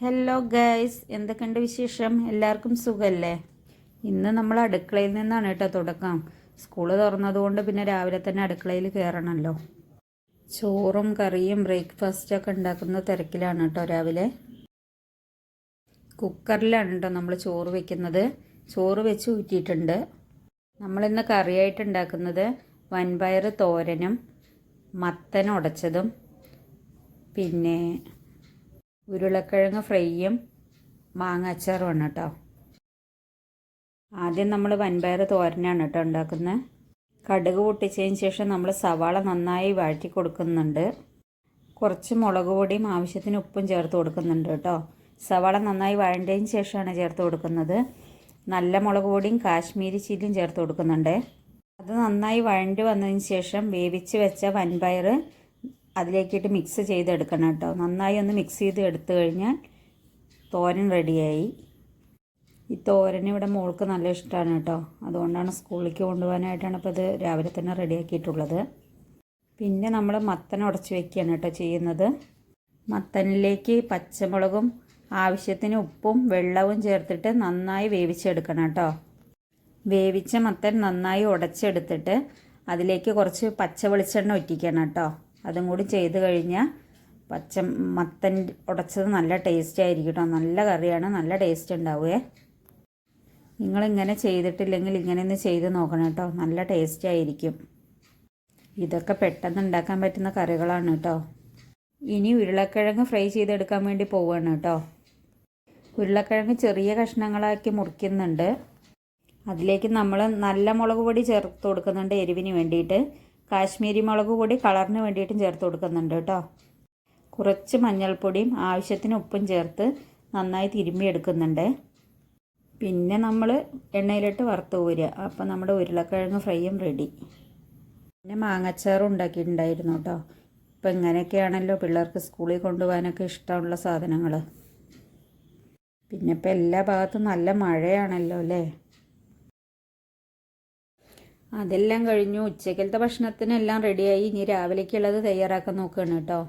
Hello guys എന്തൊക്കെയുണ്ട് വിശേഷം? എല്ലാവർക്കും സുഖമല്ലേ ഇന്ന് നമ്മൾ അടുക്കളയിൽ നിന്നാണ് കേട്ടോ തുടക്കം. സ്കൂൾ തുറന്നതുകൊണ്ട് പിന്നെ രാവിലെ തന്നെ അടുക്കളയിൽ കയറണമല്ലോ ചോറും കറിയും ബ്രേക്ക്ഫാസ്റ്റൊക്കെ ഉണ്ടാക്കുന്ന തിരക്കിലാണ് കേട്ടോ രാവിലെ. കുക്കറിലാണ് കേട്ടോ നമ്മൾ ചോറ് വെക്കുന്നത്. ചോറ് വെച്ച് ഊറ്റിയിട്ടുണ്ട്. നമ്മളിന്ന് കറിയായിട്ട് ഉണ്ടാക്കുന്നത് വൻപയർ തോരനും മത്തൻ ഉടച്ചതും പിന്നെ ഉരുളക്കിഴങ്ങ് ഫ്രൈയും മാങ്ങ അച്ചാറുമാണ് കേട്ടോ. ആദ്യം നമ്മൾ വൻപയർ തോരനാണ് കേട്ടോ ഉണ്ടാക്കുന്നത് കടുക് പൊട്ടിച്ചതിന് ശേഷം നമ്മൾ സവാള നന്നായി വഴറ്റി കൊടുക്കുന്നുണ്ട്. കുറച്ച് മുളക് പൊടിയും ആവശ്യത്തിന് ഉപ്പും ചേർത്ത് കൊടുക്കുന്നുണ്ട് കേട്ടോ. സവാള നന്നായി വഴണ്ടതിന് ശേഷമാണ് ചേർത്ത് കൊടുക്കുന്നത്. നല്ല മുളക് പൊടിയും കാശ്മീരി ചില്ലിയും ചേർത്ത് കൊടുക്കുന്നുണ്ട്. അത് നന്നായി വഴണ്ടി വന്നതിന് ശേഷം വേവിച്ച് വെച്ച വൻപയർ അതിലേക്കിട്ട് മിക്സ് ചെയ്തെടുക്കണം കേട്ടോ. നന്നായി ഒന്ന് മിക്സ് ചെയ്ത് എടുത്തു കഴിഞ്ഞാൽ തോരൻ റെഡിയായി ഈ തോരൻ ഇവിടെ മോൾക്ക് നല്ല ഇഷ്ടമാണ് കേട്ടോ. അതുകൊണ്ടാണ് സ്കൂളിലേക്ക് കൊണ്ടുപോകാനായിട്ടാണ് ഇപ്പോൾ ഇത് രാവിലെ തന്നെ റെഡിയാക്കിയിട്ടുള്ളത് പിന്നെ നമ്മൾ മത്തൻ ഉടച്ച് വെക്കുകയാണ് കേട്ടോ ചെയ്യുന്നത്. മത്തനിലേക്ക് പച്ചമുളകും ആവശ്യത്തിന് ഉപ്പും വെള്ളവും ചേർത്തിട്ട് നന്നായി വേവിച്ചെടുക്കണം കേട്ടോ. വേവിച്ച മത്തൻ നന്നായി ഉടച്ചെടുത്തിട്ട് അതിലേക്ക് കുറച്ച് പച്ച വെളിച്ചെണ്ണ ഒറ്റിക്കണം കേട്ടോ. അതും കൂടി ചെയ്ത് കഴിഞ്ഞാൽ പച്ച മത്തൻ ഉടച്ചത് നല്ല ടേസ്റ്റ് ആയിരിക്കും കേട്ടോ നല്ല കറിയാണ്. നല്ല ടേസ്റ്റ് ഉണ്ടാവുമേ നിങ്ങളിങ്ങനെ ചെയ്തിട്ടില്ലെങ്കിൽ ഇങ്ങനെ ഒന്ന് ചെയ്ത് നോക്കണം കേട്ടോ നല്ല ടേസ്റ്റ് ആയിരിക്കും. ഇതൊക്കെ പെട്ടെന്ന് ഉണ്ടാക്കാൻ പറ്റുന്ന കറികളാണ് കേട്ടോ ഇനി ഉരുളക്കിഴങ്ങ് ഫ്രൈ ചെയ്തെടുക്കാൻ വേണ്ടി പോവുകയാണ് കേട്ടോ ഉരുളക്കിഴങ്ങ് ചെറിയ കഷ്ണങ്ങളാക്കി മുറിക്കുന്നുണ്ട്. അതിലേക്ക് നമ്മൾ നല്ല മുളക് പൊടി ചേർത്ത് കൊടുക്കുന്നുണ്ട് എരിവിന് വേണ്ടിയിട്ട്. കാശ്മീരി മുളക് പൊടി കളറിന് വേണ്ടിയിട്ടും ചേർത്ത് കൊടുക്കുന്നുണ്ട് കേട്ടോ. കുറച്ച് മഞ്ഞൾപ്പൊടിയും ആവശ്യത്തിന് ഉപ്പും ചേർത്ത് നന്നായി തിരുമ്പി എടുക്കുന്നുണ്ട് പിന്നെ നമ്മൾ എണ്ണയിലിട്ട് വറുത്ത് ഊരുക അപ്പം നമ്മുടെ ഉരുളക്കിഴങ്ങ് ഫ്രൈയും റെഡി. പിന്നെ മാങ്ങച്ചാറും ഉണ്ടാക്കിയിട്ടുണ്ടായിരുന്നു കേട്ടോ. ഇപ്പം ഇങ്ങനെയൊക്കെയാണല്ലോ പിള്ളേർക്ക് സ്കൂളിൽ കൊണ്ടുപോകാനൊക്കെ ഇഷ്ടമുള്ള സാധനങ്ങൾ പിന്നെ ഇപ്പം എല്ലാ ഭാഗത്തും നല്ല മഴയാണല്ലോ അല്ലേ? അതെല്ലാം കഴിഞ്ഞു. ഉച്ചക്കലത്തെ ഭക്ഷണത്തിനെല്ലാം റെഡിയായി ഇനി രാവിലേക്കുള്ളത് തയ്യാറാക്കാൻ നോക്കുകയാണ് കേട്ടോ.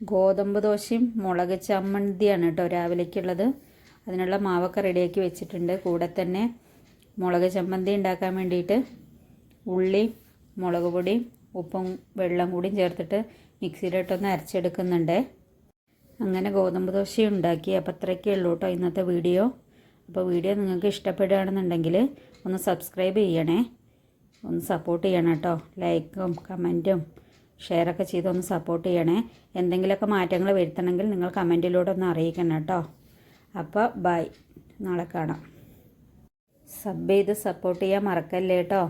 ഗോതമ്പ് ദോശയും മുളക് ചമ്മന്തിയാണ് കേട്ടോ രാവിലേക്കുള്ളത്. അതിനുള്ള മാവൊക്കെ റെഡിയാക്കി വെച്ചിട്ടുണ്ട്. കൂടെ തന്നെ മുളക് ചമ്മന്തി ഉണ്ടാക്കാൻ വേണ്ടിയിട്ട് ഉള്ളി മുളക് പൊടിയും ഉപ്പും വെള്ളം കൂടിയും ചേർത്തിട്ട് മിക്സിയിലിട്ടൊന്ന് അരച്ചെടുക്കുന്നുണ്ട്. അങ്ങനെ ഗോതമ്പ് ദോശ ഉണ്ടാക്കി. അപ്പോൾ അത്രയ്ക്കേ ഉള്ളൂ കേട്ടോ ഇന്നത്തെ വീഡിയോ. അപ്പോൾ വീഡിയോ നിങ്ങൾക്ക് ഇഷ്ടപ്പെടുകയാണെന്നുണ്ടെങ്കിൽ ഒന്ന് സബ്സ്ക്രൈബ് ചെയ്യണേ. ഒന്ന് സപ്പോർട്ട് ചെയ്യണം കേട്ടോ ലൈക്കും കമന്റും ഷെയറൊക്കെ ചെയ്ത് ഒന്ന് സപ്പോർട്ട് ചെയ്യണേ. എന്തെങ്കിലുമൊക്കെ മാറ്റങ്ങൾ വരുത്തണമെങ്കിൽ നിങ്ങൾ കമന്റിലൂടെ ഒന്ന് അറിയിക്കണം കേട്ടോ അപ്പോൾ ബൈ നാളെ കാണാം. സബ് ചെയ്ത് സപ്പോർട്ട് ചെയ്യാൻ മറക്കല്ലേ കേട്ടോ